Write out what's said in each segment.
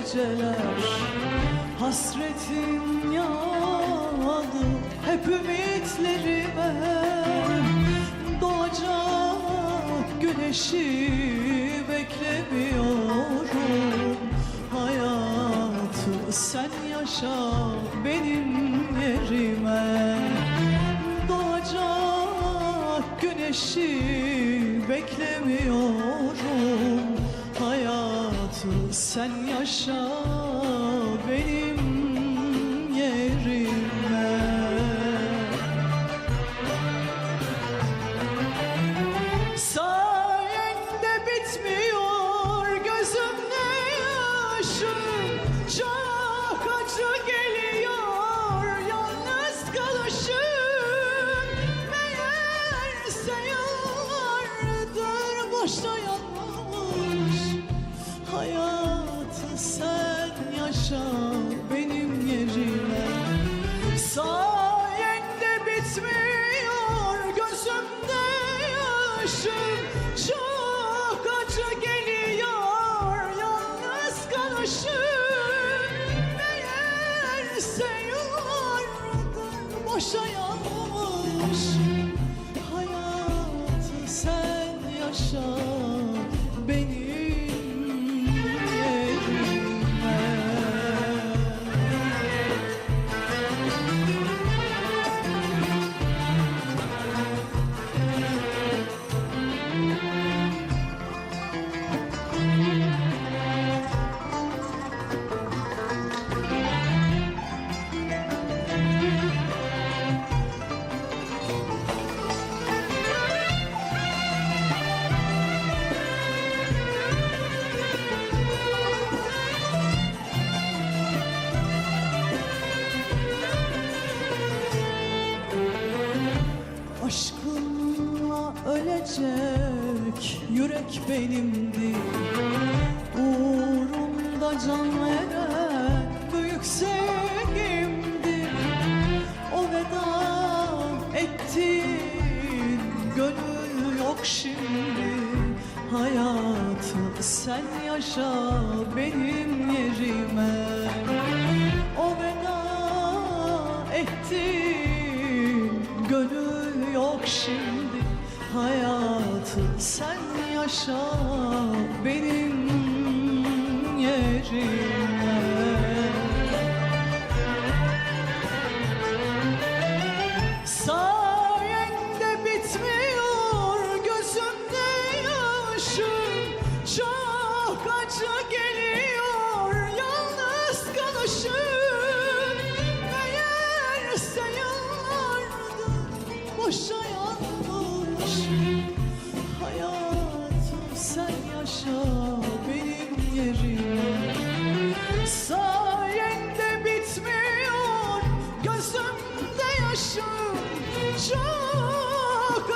geceler Hasretin yağdı hep ümitlerime. Doğacak güneşi beklemiyorum. Hayatı sen yaşa benim yerime. Doğacak güneşi beklemiyorum Sen yaşa benim yanmış yürek benimdi. Uğrunda can veren büyük sevgimdi. O veda ettin gönül yok şimdi. Hayatı sen yaşa benim yerime. O veda ettin gönül yok şimdi. Hayatı sen yaşa benim yerime. Sayende bitmiyor gözümde yaşım. Çok acı geliyor yaşım Çok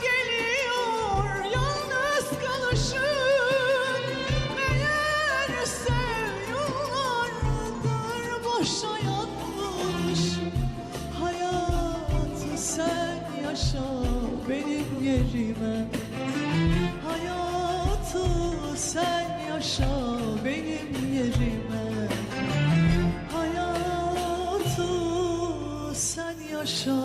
geliyor yalnız kalışım. Meğerse yıllardır boşa yanmış Hayatı sen yaşa benim yerime. Hayatı sen yaşa benim yerime Hayatı sen yaşa